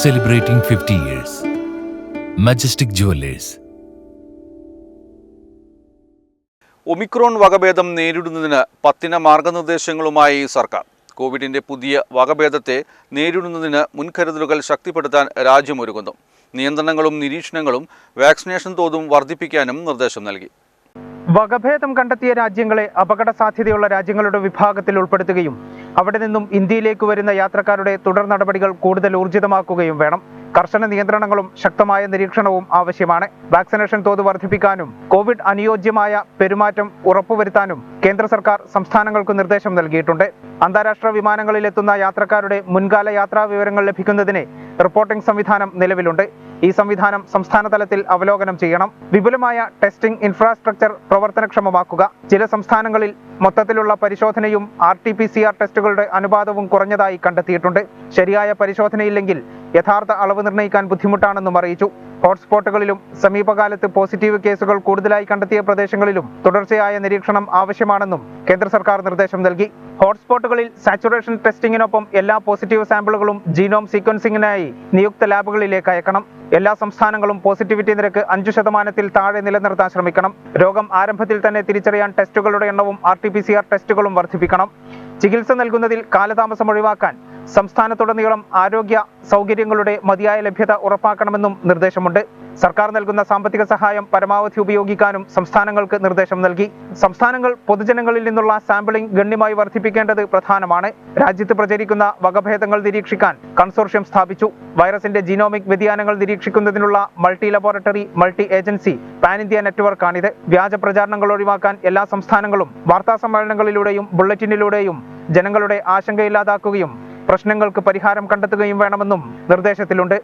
celebrating 50 years. Majestic Jewelers. Omicron വകഭേദം നേരിടുന്നതിന് പത്തിന മാർഗനിർദ്ദേശങ്ങളുമായി സർക്കാർ കോവിഡിന്റെ പുതിയ വകഭേദത്തെ നേരിടുന്നതിന് മുൻകരുതലുകൾ ശക്തിപ്പെടുത്താൻ രാജ്യമൊരുങ്ങുന്നു നിയന്ത്രണങ്ങളും നിരീക്ഷണങ്ങളും വാക്സിനേഷൻ തോതും വർദ്ധിപ്പിക്കാനും നിർദ്ദേശം നൽകി വകഭേദം കണ്ടെത്തിയ രാജ്യങ്ങളെ അപകട സാധ്യതയുള്ള രാജ്യങ്ങളുടെ വിഭാഗത്തിൽ ഉൾപ്പെടുത്തുകയും അവിടെ നിന്നും ഇന്ത്യയിലേക്ക് വരുന്ന യാത്രക്കാരുടെ തുടർ നടപടികൾ കൂടുതൽ ഊർജിതമാക്കുകയും വേണം. കർശന നിയന്ത്രണങ്ങളും ശക്തമായ നിരീക്ഷണവും ആവശ്യമാണ്. വാക്സിനേഷൻ തോത് വർദ്ധിപ്പിക്കാനും കോവിഡ് അനുയോജ്യമായ പെരുമാറ്റം ഉറപ്പുവരുത്താനും കേന്ദ്ര സർക്കാർ സംസ്ഥാനങ്ങൾക്ക് നിർദ്ദേശം നൽകിയിട്ടുണ്ട്. അന്താരാഷ്ട്ര വിമാനങ്ങളിലെത്തുന്ന യാത്രക്കാരുടെ മുൻകാല യാത്രാ വിവരങ്ങൾ ലഭിക്കുന്നതിന് റിപ്പോർട്ടിംഗ് സംവിധാനം നിലവിലുണ്ട്. ഈ സംവിധാനം സംസ്ഥാന തലത്തിൽ അവലോകനം ചെയ്യണം. വിപുലമായ ടെസ്റ്റിംഗ് ഇൻഫ്രാസ്ട്രക്ചർ പ്രവർത്തനക്ഷമമാക്കുക. ചില സംസ്ഥാനങ്ങളിൽ മൊത്തത്തിലുള്ള പരിശോധനയും R T P C R ടെസ്റ്റുകളുടെ അനുപാതവും കുറഞ്ഞതായി കണ്ടെത്തിയിട്ടുണ്ട്. ശരിയായ പരിശോധനയില്ലെങ്കിൽ യഥാർത്ഥ അളവ് നിർണയിക്കാൻ ബുദ്ധിമുട്ടാണെന്നും അറിയിച്ചു. ഹോട്ട്സ്പോട്ടുകളിലും സമീപകാലത്ത് പോസിറ്റീവ് കേസുകൾ കൂടുതലായി കണ്ടെത്തിയ പ്രദേശങ്ങളിലും തുടർച്ചയായ നിരീക്ഷണം ആവശ്യമാണെന്നും കേന്ദ്ര സർക്കാർ നിർദ്ദേശം നൽകി. ഹോട്ട്സ്പോട്ടുകളിൽ സാച്ചുറേഷൻ ടെസ്റ്റിംഗിനൊപ്പം എല്ലാ പോസിറ്റീവ് സാമ്പിളുകളും ജീനോം സീക്വൻസിംഗിനായി നിയുക്ത ലാബുകളിലേക്ക് അയക്കണം. എല്ലാ സംസ്ഥാനങ്ങളും പോസിറ്റിവിറ്റി നിരക്ക് അഞ്ചു ശതമാനത്തിൽ താഴെ നിലനിർത്താൻ ശ്രമിക്കണം. രോഗം ആരംഭത്തിൽ തന്നെ തിരിച്ചറിയാൻ ടെസ്റ്റുകളുടെ എണ്ണവും ആർ ടെസ്റ്റുകളും വർദ്ധിപ്പിക്കണം. ചികിത്സ നൽകുന്നതിൽ കാലതാമസം ഒഴിവാക്കാൻ സംസ്ഥാനത്തുടനീളം ആരോഗ്യ സൗകര്യങ്ങളുടെ മതിയായ ലഭ്യത ഉറപ്പാക്കണമെന്നും നിർദ്ദേശമുണ്ട്. സർക്കാർ നൽകുന്ന സാമ്പത്തിക സഹായം പരമാവധി ഉപയോഗിക്കാനും സംസ്ഥാനങ്ങൾക്ക് നിർദ്ദേശം നൽകി. സംസ്ഥാനങ്ങൾ പൊതുജനങ്ങളിൽ നിന്നുള്ള സാമ്പിളിംഗ് ഗണ്യമായി വർദ്ധിപ്പിക്കേണ്ടത് പ്രധാനമാണ്. രാജ്യത്ത് പ്രചരിക്കുന്ന വകഭേദങ്ങൾ നിരീക്ഷിക്കാൻ കൺസോർഷ്യം സ്ഥാപിച്ചു. വൈറസിന്റെ ജീനോമിക് വ്യതിയാനങ്ങൾ നിരീക്ഷിക്കുന്നതിനുള്ള multi laboratory multi agency pan India നെറ്റ്വർക്കാണിത്. വ്യാജ പ്രചാരണങ്ങൾ ഒഴിവാക്കാൻ എല്ലാ സംസ്ഥാനങ്ങളും വാർത്താ സമ്മേളനങ്ങളിലൂടെയും ബുള്ളറ്റിനിലൂടെയും ജനങ്ങളുടെ ആശങ്കയില്ലാതാക്കുകയും പ്രശ്നങ്ങൾക്ക് പരിഹാരം കണ്ടെത്തുകയും വേണമെന്നും നിർദ്ദേശത്തിലുണ്ട്.